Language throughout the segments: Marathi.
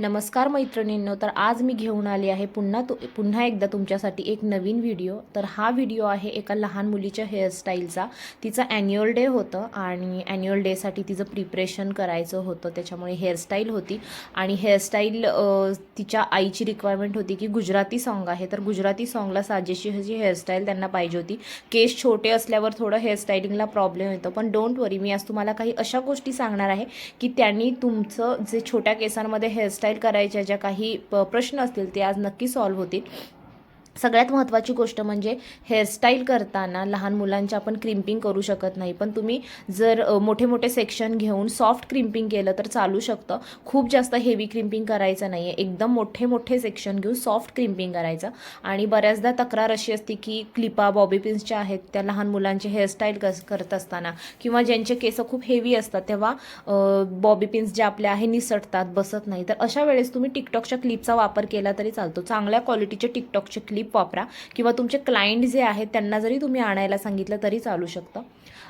नमस्कार मैत्रिणींनो तर आज मी घेऊन आली आहे पुन्हा तु पुन्हा एकदा तुमच्यासाठी एक नवीन व्हिडिओ. तर हा व्हिडिओ आहे एका लहान मुलीच्या हेअरस्टाईलचा तिचा ॲन्युअल डे होतं आणि ॲन्युअल डेसाठी तिचं प्रिपरेशन करायचं होतं. त्याच्यामुळे हेअरस्टाईल होती. आणि हेअरस्टाईल तिच्या आईची रिक्वायरमेंट होती की गुजराती सॉन्ग आहे. तर गुजराती सॉन्गला साजेशी अशी हेअरस्टाईल त्यांना पाहिजे होती. केस छोटे असल्यावर थोडं हेअरस्टाईलिंगला प्रॉब्लेम येतो. पण डोंट वरी मी आज तुम्हाला काही अशा गोष्टी सांगणार आहे की त्यांनी तुमचं जे छोट्या केसांमध्ये हेअरस्टाईल करायच्या ज्या काही प्रश्न असतील ते आज नक्की सॉल्व्ह होतील. सगळ्यात महत्त्वाची गोष्ट म्हणजे हेअरस्टाईल करताना लहान मुलांच्या आपण क्रिम्पिंग करू शकत नाही. पण तुम्ही जर मोठे मोठे सेक्शन घेऊन सॉफ्ट क्रिम्पिंग केलं तर चालू शकतं. खूप जास्त हेवी क्रिम्पिंग करायचं नाही आहे एकदम मोठे मोठे सेक्शन घेऊन सॉफ्ट क्रिम्पिंग करायचं. आणि बऱ्याचदा तक्रार अशी असते की क्लिपा बॉबी पिन्स ज्या आहेत त्या लहान मुलांचे हेअरस्टाईल कस करत असताना किंवा ज्यांचे केस खूप हेवी असतात तेव्हा बॉबी पिन्स ज्या आपल्या आहे निसटतात बसत नाही. तर अशा वेळेस तुम्ही टिकटॉकच्या क्लिपचा वापर केला तरी चालतो. चांगल्या क्वालिटीचे टिकटॉकचे क्लिप वापरा. किंवा तुमचे क्लायंट जे आहेत त्यांना जरी तुम्ही आणायला सांगितलं तरी चालू शकतं.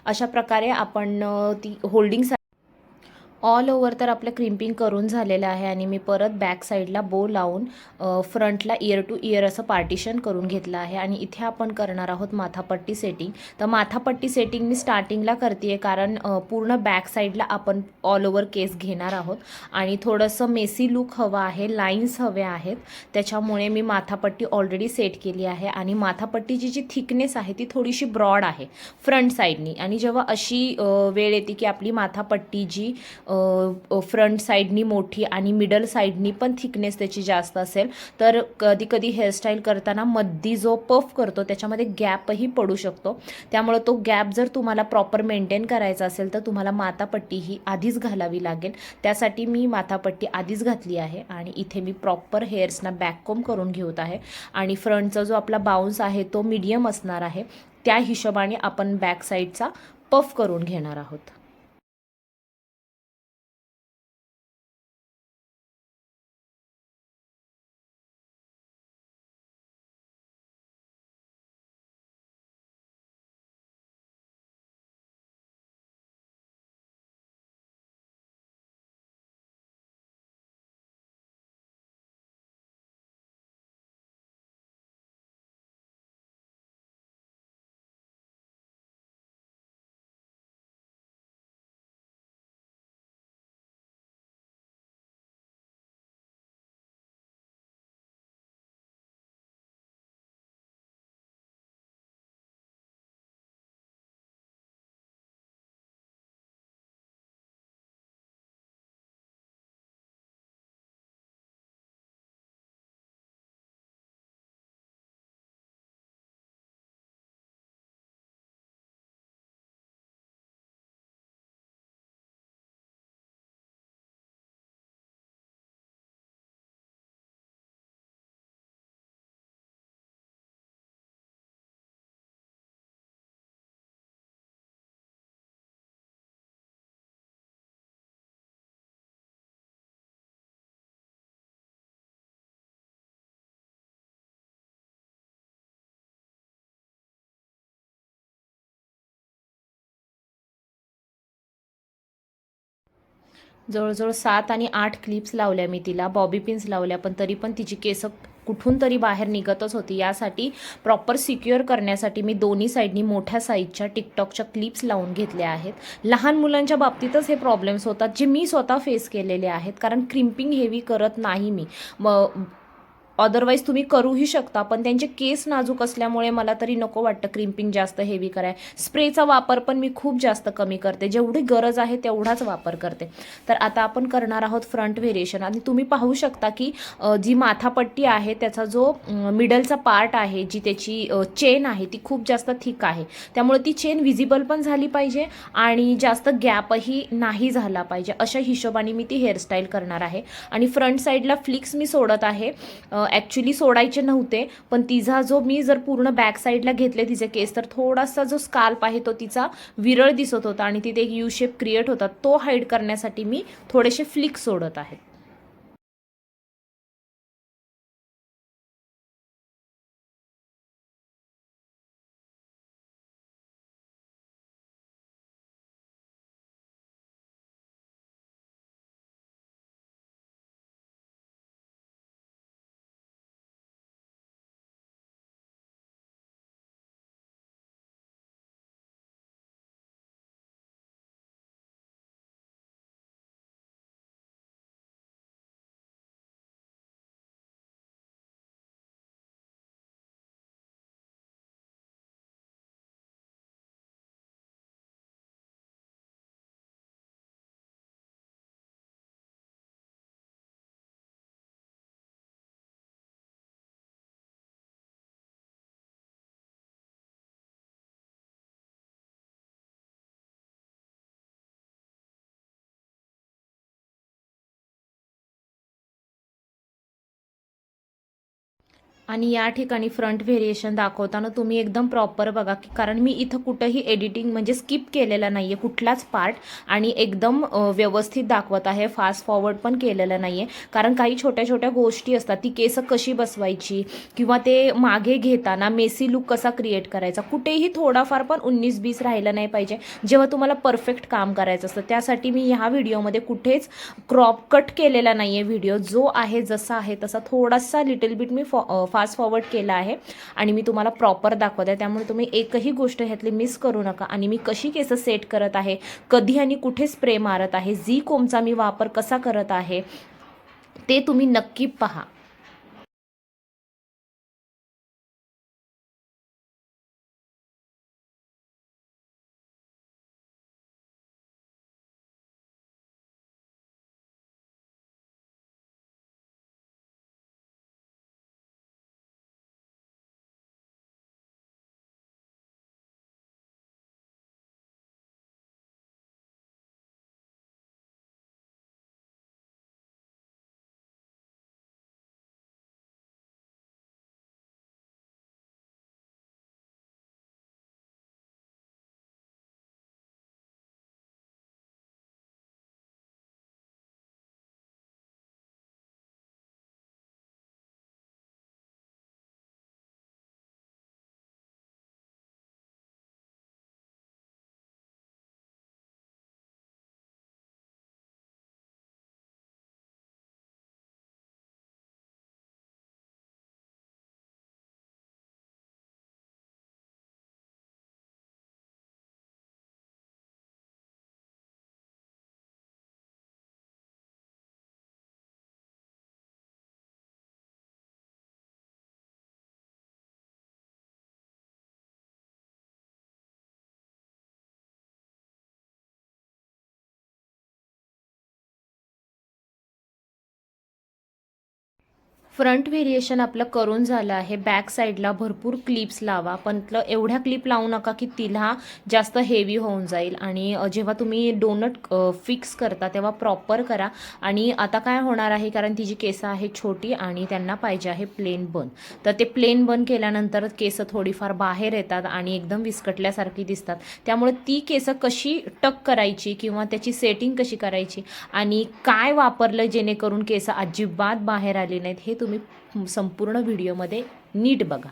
अशा प्रकारे आपण ती होल्डिंग ऑल ओव्हर तर आपलं क्रिम्पिंग करून झालेलं आहे आणि मी परत बॅक साईडला बो लावून फ्रंटला इयर टू इयर असं पार्टिशन करून घेतलं आहे. आणि इथे आपण करणार आहोत माथापट्टी सेटिंग तर माथापट्टी सेटिंग मी स्टार्टिंगला करते कारण पूर्ण बॅक साईडला आपण ऑल ओव्हर केस घेणार आहोत. आणि थोडंसं मेसी लुक हवं आहे लाईन्स हवे आहेत. त्याच्यामुळे मी माथापट्टी ऑलरेडी सेट केली आहे. आणि माथापट्टीची जी थिकनेस आहे ती थोडीशी ब्रॉड आहे फ्रंट साईडनी आणि जेव्हा अशी वेळ येते की आपली माथापट्टी जी फ्रंट साईडनी मोठी आणि मिडल साईडनी पण थिकनेस त्याची जास्त असेल तर कधी कधी हेअरस्टाईल करताना मध्य जो पफ करतो त्याच्यामध्ये गॅपही पडू शकतो. त्यामुळं तो गॅप जर तुम्हाला प्रॉपर मेंटेन करायचा असेल तर तुम्हाला माथापट्टी ही आधीच घालावी लागेल. त्यासाठी मी माथापट्टी आधीच घातली आहे आणि इथे मी प्रॉपर हेअर्सना बॅककोम करून घेत आहे. आणि फ्रंटचा जो आपला बाउन्स आहे तो मीडियम असणार आहे. त्या हिशोबाने आपण बॅक साईडचा पफ करून घेणार आहोत. जवळजवळ सात आणि आठ क्लिप्स लावल्या मी तिला. बॉबी पिन्स लावल्या पण तरी पण तिची केस कुठून तरी बाहेर निघतच होती. यासाठी प्रॉपर सिक्युअर करण्यासाठी मी दोन्ही साईडनी मोठ्या साईजच्या टिकटॉकच्या क्लिप्स लावून घेतल्या आहेत. लहान मुलांच्या बाबतीतच हे प्रॉब्लेम्स होतात जे मी स्वतः फेस केलेले आहेत. कारण क्रिम्पिंग हेवी करत नाही मी. म अदरवाईज तुम्ही करूही शकता पण त्यांचे केस नाजूक असल्यामुळे मला तरी नको वाटतं क्रिम्पिंग जास्त हेवी कराय. स्प्रेचा वापर पण मी खूप जास्त कमी करते. जेवढी गरज आहे तेवढाच वापर करते. तर आता आपण करणार आहोत फ्रंट व्हेरिएशन आणि तुम्ही पाहू शकता की जी माथापट्टी आहे त्याचा जो मिडलचा पार्ट आहे जी त्याची चेन आहे ती खूप जास्त थिक आहे. त्यामुळे ती चेन विजिबल पण झाली पाहिजे आणि जास्त गॅपही नाही झाला पाहिजे. अशा हिशोबाने मी ती हेअरस्टाईल करणार आहे. आणि फ्रंट साईडला फ्लिक्स मी सोडत आहे. ॲक्च्युली सोडायचे नव्हते पण तिचा जो मी जर पूर्ण बॅक साईडला घेतले तिचे केस तर थोडासा जो स्काल्प आहे तो तिचा विरळ दिसत होता आणि तिथे एक यू शेप क्रिएट होता तो हाईड करण्यासाठी मी थोडेसे फ्लिक सोडत आहे. आणि या ठिकाणी फ्रंट व्हेरिएशन दाखवताना तुम्ही एकदम प्रॉपर बघा की कारण मी इथं कुठंही एडिटिंग म्हणजे स्किप केलेला नाही आहे कुठलाच पार्ट आणि एकदम व्यवस्थित दाखवत आहे फास्ट फॉरवर्ड पण केलेलं नाही आहे कारण काही छोट्या छोट्या गोष्टी असतात ती केसं कशी बसवायची किंवा ते मागे घेताना मेसी लुक कसा क्रिएट करायचा कुठेही थोडाफार पण उन्नीस बीस राहिलं नाही पाहिजे. जेव्हा तुम्हाला परफेक्ट काम करायचं असतं त्यासाठी मी ह्या व्हिडिओमध्ये कुठेच क्रॉप कट केलेला नाही आहे व्हिडिओ जो आहे जसा आहे तसा थोडासा लिटिल बिट मी फॉ फास्ट फॉरवर्ड केला आहे. आणि मी तुम्हाला प्रॉपर दाखवत आहे. त्यामुळे तुम्ही एकही गोष्ट ह्यातली मिस करू नका. आणि मी कशी केसं सेट करत आहे कधी आणि कुठे स्प्रे मारत आहे झी कोमचा मी वापर कसा करत आहे ते तुम्ही नक्की पहा. फ्रंट व्हेरिएशन आपलं करून झालं आहे. बॅक साईडला भरपूर क्लिप्स लावा. पण एवढ्या क्लिप लावू नका की तिला जास्त हेवी होऊन जाईल. आणि जेव्हा तुम्ही डोनट फिक्स करता तेव्हा प्रॉपर करा. आणि आता काय होणार आहे? कारण तिची केसं आहे छोटी आणि त्यांना पाहिजे आहे प्लेन बन तर ते प्लेन बन केल्यानंतर केसं थोडीफार बाहेर येतात आणि एकदम विस्कटल्यासारखी दिसतात. त्यामुळे ती केसं कशी टक करायची किंवा त्याची सेटिंग कशी करायची आणि काय वापरलं जेणेकरून केसं अजिबात बाहेर आली नाहीत हे तुम्ही तुम्ही संपूर्ण व्हिडिओमध्ये नीट बघा.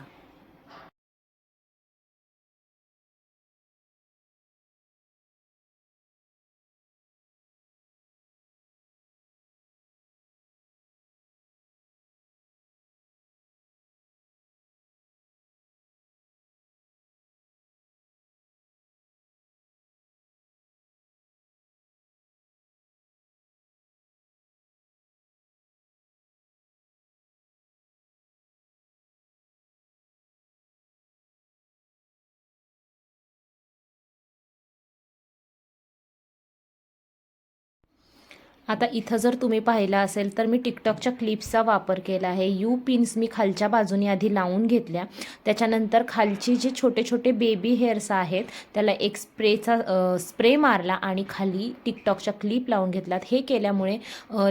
आता इथं जर तुम्ही पाहिलं असेल तर मी टिकटॉकच्या क्लिप्सचा वापर केला आहे. यू पिन्स मी खालच्या बाजूने आधी लावून घेतल्या. त्याच्यानंतर खालची जे छोटे छोटे बेबी हेअर्स आहेत त्याला एक स्प्रेचा स्प्रे मारला आणि खाली टिकटॉकच्या क्लिप लावून घेतलात. हे केल्यामुळे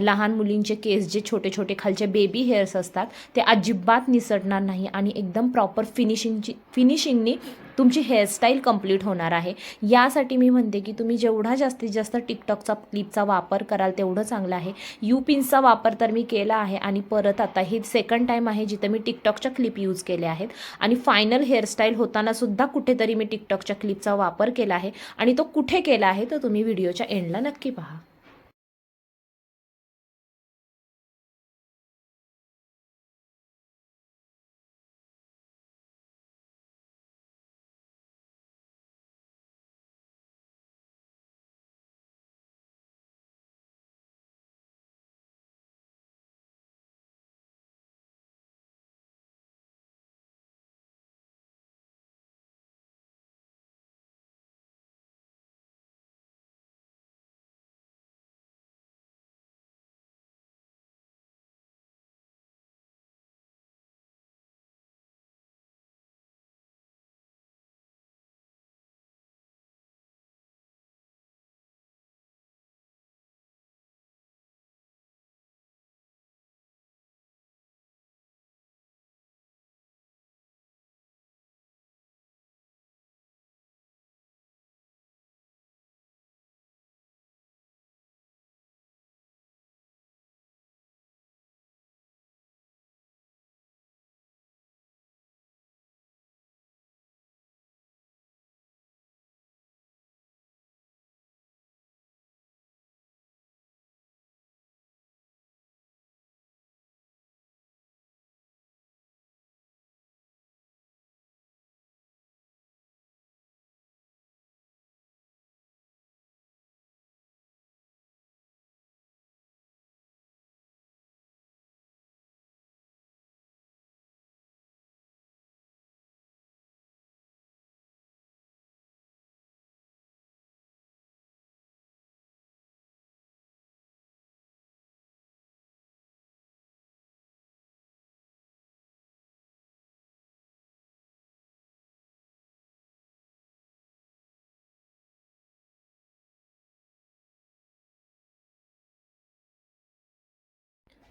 लहान मुलींचे केस जे छोटे छोटे खालचे बेबी हेअर्स असतात ते अजिबात निसटणार नाही आणि एकदम प्रॉपर फिनिशिंगची फिनिशिंगनी तुमची हेअरस्टाईल कंप्लीट होणार आहे. यासाठी मी म्हणते की तुम्ही जेवढा जास्तीत जास्त टिकटॉकचा क्लिपचा वापर कराल तेवढं चांगलं आहे. यू पिन्सचा वापर तर मी केला आहे आणि परत आता हे सेकंड टाईम आहे जिथं मी टिकटॉकच्या क्लिप यूज केल्या आहेत. आणि फायनल हेअरस्टाईल होतानासुद्धा कुठेतरी मी टिकटॉकच्या क्लिपचा वापर केला आहे. आणि तो कुठे केला आहे तर तुम्ही व्हिडिओच्या एंडला नक्की पहा.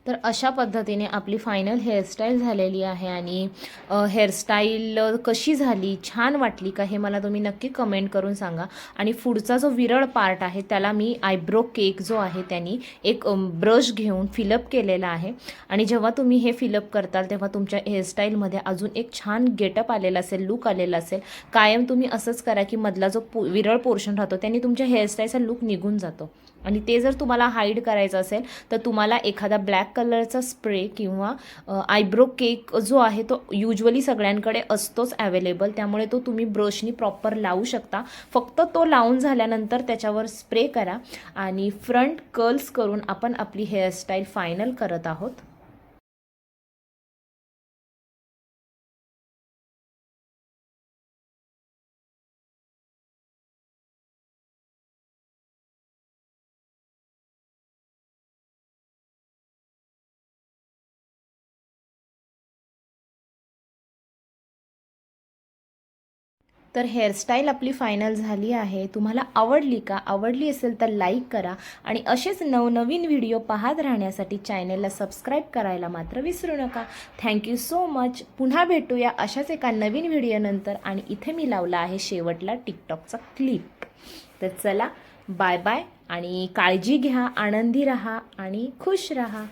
तर अशा पद्धतीने आपली फायनल हेअरस्टाईल झालेली आहे आणि हेअरस्टाईल कशी झाली छान वाटली का हे मला तुम्ही नक्की कमेंट करून सांगा. आणि पुढचा जो विरळ पार्ट आहे त्याला मी आयब्रो केक जो आहे त्यांनी एक ब्रश घेऊन फिलअप केलेला आहे. आणि जेव्हा तुम्ही हे फिलअप करताल तेव्हा तुमच्या हेअरस्टाईलमध्ये अजून एक छान गेटअप आलेला असेल लुक आलेला असेल. कायम तुम्ही असंच करा की मधला जो पु विरळ पोर्शन राहतो त्यांनी तुमच्या हेअरस्टाईलचा लुक निघून जातो. आणि ते जर तुम्हाला हाईड करायचं असेल तर तुम्हाला एखादा ब्लॅक कलरचा स्प्रे किंवा आयब्रो केक जो आहे तो युजली सगळ्यांकडे असतोच अवेलेबल त्यामुळे तो तुम्ही ब्रशनी प्रॉपर लावू शकता. फक्त तो लावून झाल्यानंतर त्याच्यावर स्प्रे करा आणि फ्रंट कर्ल्स करून आपण आपली हेअरस्टाईल फायनल करत आहोत. तर हेअरस्टाईल आपली फायनल झाली आहे. तुम्हाला आवडली का? आवडली असेल तर लाईक करा आणि असेच नवनवीन व्हिडिओ पाहत राहण्यासाठी चॅनेलला सबस्क्राईब करायला मात्र विसरू नका. थँक्यू सो मच पुन्हा भेटूया अशाच एका नवीन व्हिडिओनंतर आणि इथे मी लावला आहे शेवटला टिकटॉकचा क्लिप तर चला बाय बाय आणि काळजी घ्या आनंदी रहा आणि खुश रहा.